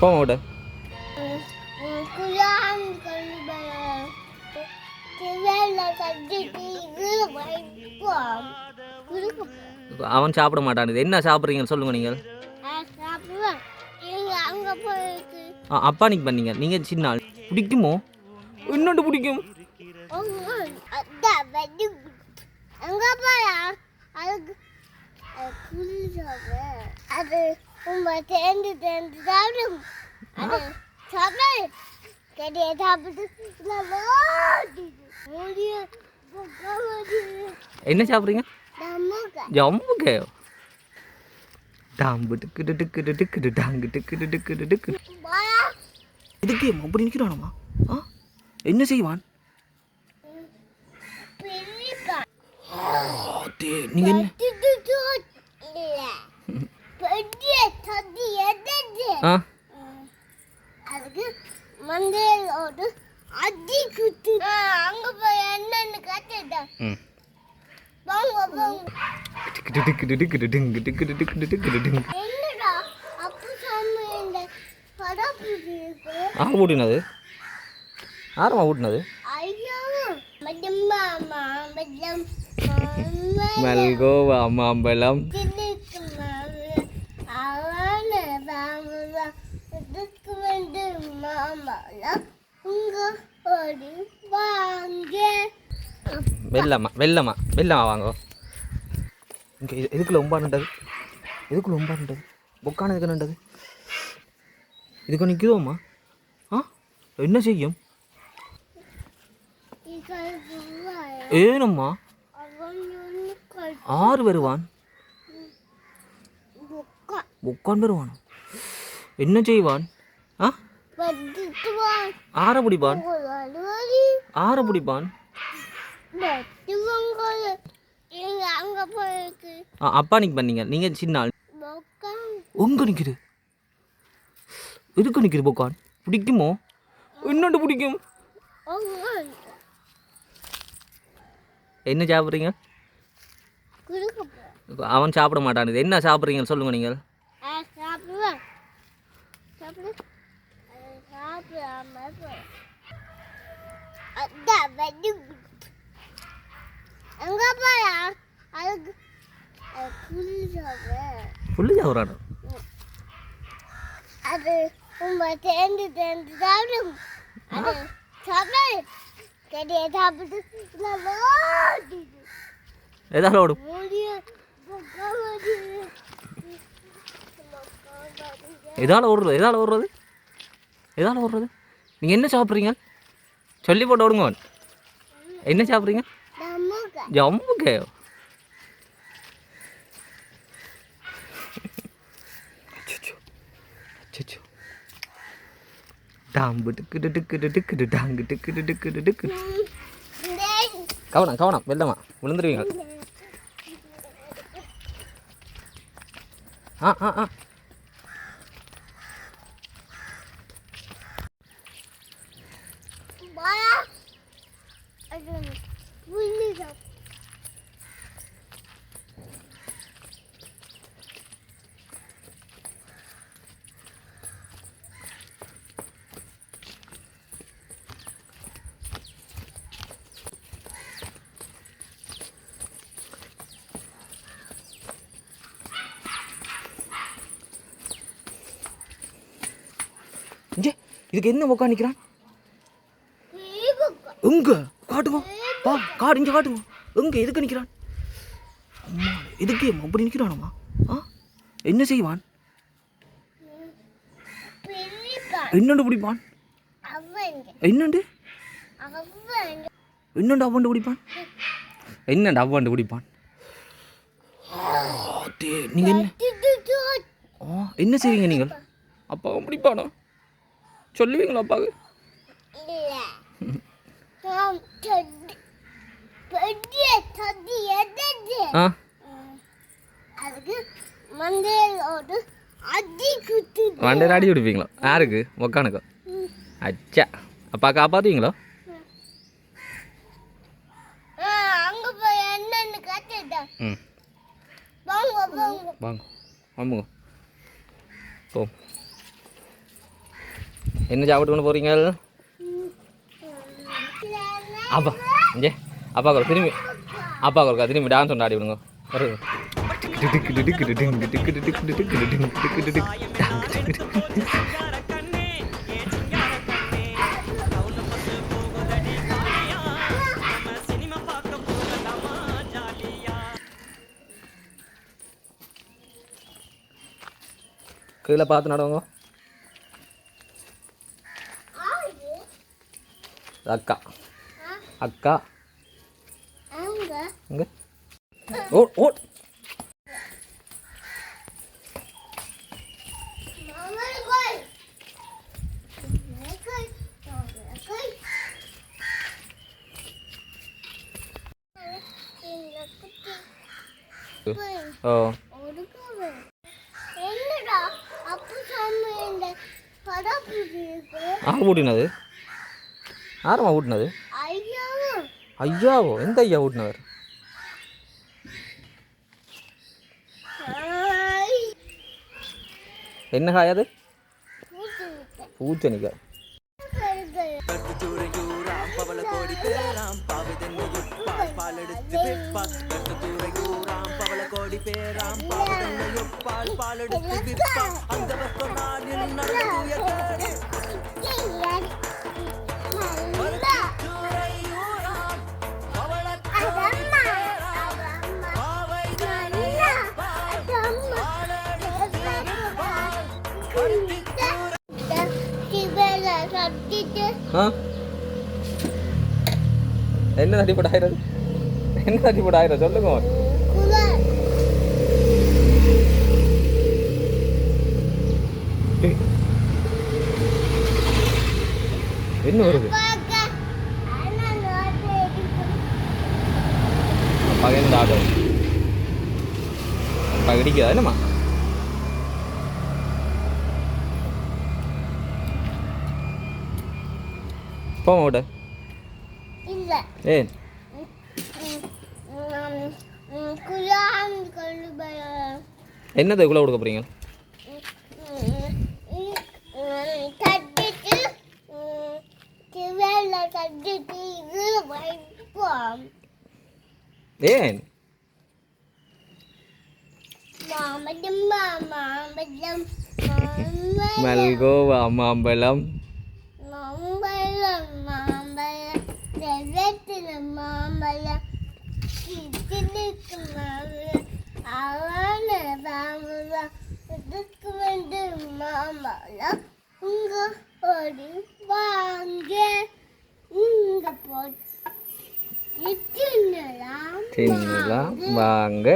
போங்க விட. அவன் சாப்பிட மாட்டான் இது என்ன சாப்பிட்றீங்கன்னு சொல்லுங்க நீங்கள். ஆ அப்பானிக்கு பண்ணீங்க. நீங்கள் சின்ன ஆள். பிடிக்குமோ? இன்னொன்று பிடிக்கும்? அங்கே போயா அதுக்கு அது உங்க தேர்ந்து தேர்ந்து சாப்பிடும் அது சாப்பிடு கடையை சாப்பிட்டு முடிய என்ன சாப்பிட்றீங்க ஜம்புக்கு டாம்பு டிக்கு டிக்கு டிக்கு டாங்கு டிக்கு. டிக்கு டிக்கு இதுக்கு அப்படி நிற்கிறானம்மா ஆ? என்ன செய்வான்? நீங்கள் என்ன பெரிய சதி எதது ஆ அதுக்கு மந்தையோடு அடி குத்து அங்க போய் என்னன்னு கத்துட்டேன் ம் வாங்க வாங்க டிக்கு டிக்கு டிக்கு டிங்கு டிக்கு டிக்கு டிக்கு டிங்கு என்னடா அப்பு சாமி இந்த படப்பு இருக்கு ஆறு ஓட்டினது ஆரமா ஓட்டினது ஐயோ மடம் மாமா மடம் மல்கோவா மாம்பழம் வெள்ளம்மா வெள்ளம்மா வெள்ளம்மா வாங்க. இங்கே எதுக்குள்ள ஒம்பானுண்டது எதுக்குள்ள ஒம்பானுண்டது பொக்கான எதுக்கு நண்டது இதுக்கு நிற்குதோம்மா ஆ? என்ன செய்யும்? ஏனம்மா. ஆறு வருவான். பொக்கான் வருவான்? என்ன செய்வான்? ஆ? ஆற பிடிப்பான். ஆற பிடிப்பான். அங்க போயிருக்கு. ஆ அப்பானிக்கு பண்ணீங்க. நீங்கள் சின்ன ஆள் பொக்கம் எங்கே நிற்குது எதுக்கு நிற்குது பொக்கான் பிடிக்குமோ? இன்னொன்று பிடிக்கும்? என்ன சாப்பிட்றீங்க? அவன் சாப்பிட மாட்டான் இது என்ன சாப்பிட்றீங்கன்னு சொல்லுங்க நீங்கள். புள்ளி சாப்பிட்றான்? அது உங்க தேர்ந்து தேர்ந்து சாப்பிடும். அது சாப்பிடு. கடையை சாப்பிட்டு எதால ஓடும் எதால ஓடுறது எதால ஓடுறது? எதால ஓடுறது? நீங்கள் என்ன சாப்பிட்றீங்க? சொல்லி போட்டு ஓடுங்க. என்ன சாப்பிட்றீங்க. அச்சச்சோ. டாம்பு டிக்கு டிக்கு டிக்கு டாங்கு டிக்கு டிக்கு டிக்கு. கவனம் கவனம் வெள்ளமா. விழுந்துருவீங்க. ஆ ஆ ஆ பாயா அது புளிசா இங்கே இதுக்கு என்ன உட்கா நிற்கிறான் எங்க? காட்டுங்க. பா காடு இங்கே காட்டுங்க. எங்க? எதுக்கு நிற்கிறான் அம்மா எதுக்கு அப்படி நிற்கிறானம்மா ஆ? என்ன செய்வான்? என்னண்டு பிடிப்பான்? என்னண்டு? என்னண்டு அவண்டு பிடிப்பான்? என்னண்டு அவண்டு பிடிப்பான்? நீங்கள் என்ன? என்ன செய்வீங்க நீங்கள்? அப்பாவும் பிடிப்பானா? சொல்லுவீங்களா அப்பாவுக்கு ஆ. மந்தையோடு அடி குத்து வண்டையில் அடி பிடிப்பீங்களா யாருக்கு? மொக்கானுக்கோ? அச்சா. அப்பா வந்துட்டேன் ம். வாங்க. வாங்க. போ. என்ன சாப்பிட்டு கொண்டு போகிறீங்க அப்பா இங்கே அப்பா ஒரு திரும்பி அப்பா ஒரு திரும்பி டான்ஸ் ஒன்று ஆடி விடுங்க ஒரு கீழே பார்த்து நடவங்க ஆறு அக்கா. அக்கா. இங்கே. ஓ ஓ. மாமா கோய் கோய் கோய் ஊட்டினது? ஐயாவோ? எந்த ஐயா ஊட்டினவர்? என்ன காய் அது? விட்டேன் பூச்சணிக்காய் சட்டிட்டு ஆ என்ன தட்டிப்பட்டு ஆயிரம் என்ன தட்டிப்பட்டு சொல்லுங்க குலர் ஏய். என்ன வருது பார்க்க அண்ணா நோட்டு பகைந்து ஆட்டம் பகடிக்குதா என்னம்மா போமா விட. இல்லை. ஏன் என்னத்தை இவ்வளோ கொடுக்க போறீங்க? ஏன் மல்கோவா மாம்பழம் மாம்பழம் வெள்ளத்தில் மாம்பழம் கிட்டிலுக்கு மாம்பழம் அவன மாம்பழம் இதுக்கு வந்து மாம்பழம் உங்க ஒரு வாங்க இங்க போட்டு தின்னலாம் தின்னலாம் வாங்க